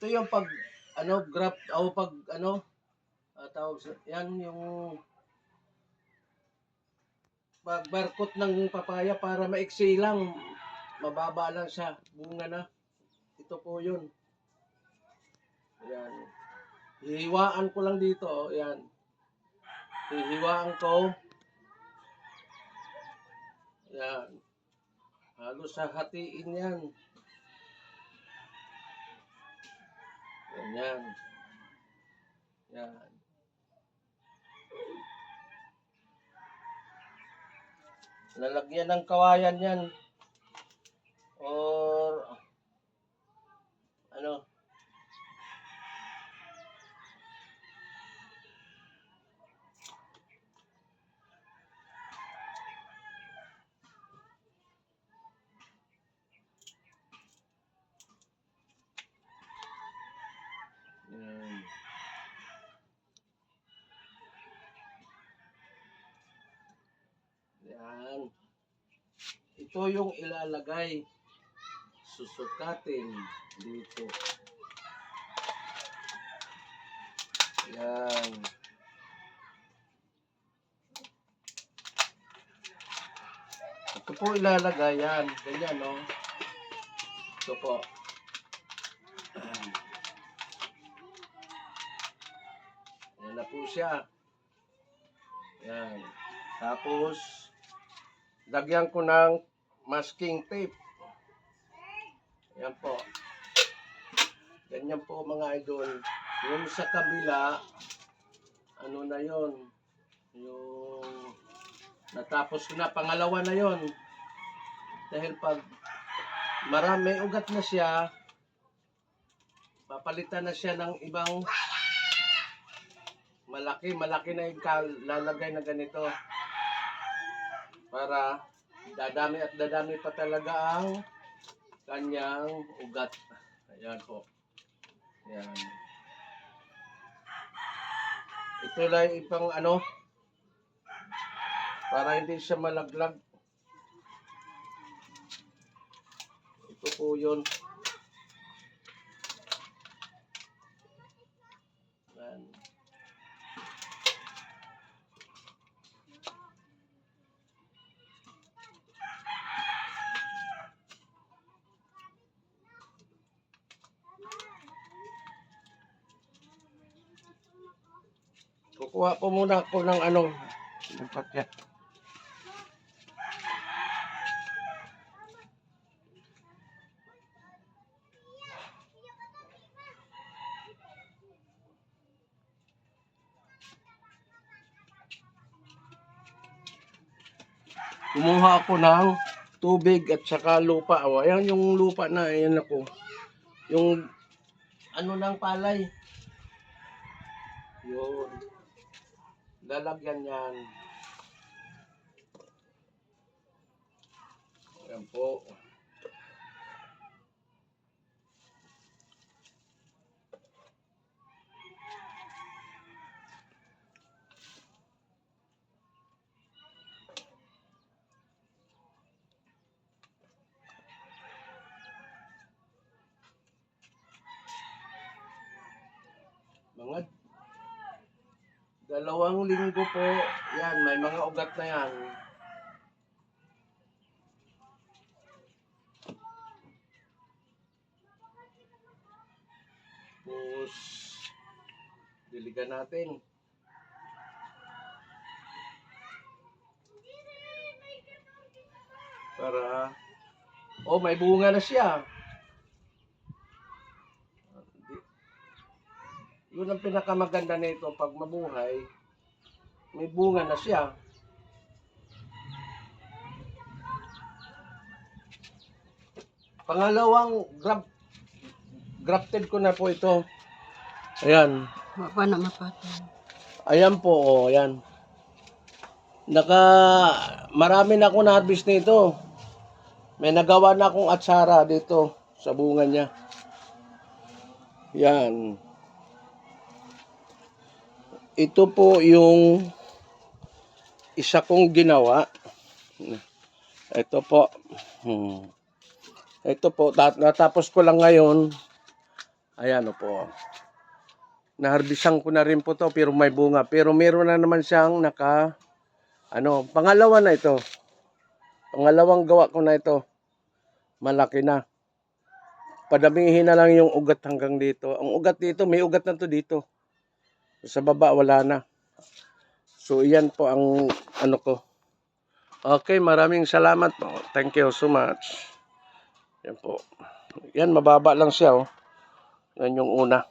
Ito yung pag, ano, graft, o pag, ano, ah, tawag sa, yan yung pagbarkot ng papaya para maiksi lang, mababa lang siya, bunga na. Ito po yun. Yan. Hihiwaan ko lang dito, oh, yan. Hihiwaan ko. Yan. Halos sa hatiin yan. Ganyan. Yan. Lalagyan ng kawayan yan. Or, ano, yan. Yan. Ito yung ilalagay. Susukatin dito. Yan. Ito po ilalagay yan. Ganyan, no? Ito po. Yan na po siya. Yan. Tapos, lagyan ko ng masking tape. Yan po. Ganyan po mga idol. Yung sa kabila, ano na yon Yung natapos ko na, pangalawa na yon Dahil pag marami ugat na siya, papalitan na siya ng ibang malaki, malaki na yung lalagay na ganito. Para dadami at dadami pa talaga ang kanyang ugat. Ayan po. Ayan. Ito lang ipang ano, para hindi siya malaglag. Ito po yun. Ayan. Kukuha po muna ako ng ano, ng pakya. Kumuha ako ng tubig at saka lupa. O, ayan yung lupa na, ayan ako. Yung ano ng palay. Yun. Lalagyan yan. Ayan po. Mga dalawang linggo po, yan, may mga ugat na yan. Tapos, diligan natin. Para, oh, may bunga na siya. Yun ang pinakamaganda nito pag mabuhay, may bunga na siya. Pangalawang grab, grafted ko na po ito. Ayan. Mapa na mapatan. Ayan po, oh, ayan. Naka, marami na akong na-harvest nito. May nagawa na akong atsara dito sa bunga niya. Yan. Ito po yung isa kong ginawa. Ito po. Hmm. Ito po, natapos ko lang ngayon. Ayan po. Naharbisan ko na rin po to pero may bunga. Pero meron na naman siyang naka, ano, pangalawa na ito. Pangalawang gawa ko na ito. Malaki na. Padamihin na lang yung ugat hanggang dito. Ang ugat dito, may ugat na to dito. Sa baba, wala na. So, iyan po ang ano ko. Okay, maraming salamat po. Thank you so much. Yan po. Yan, mababa lang siya, oh. Yan yung una.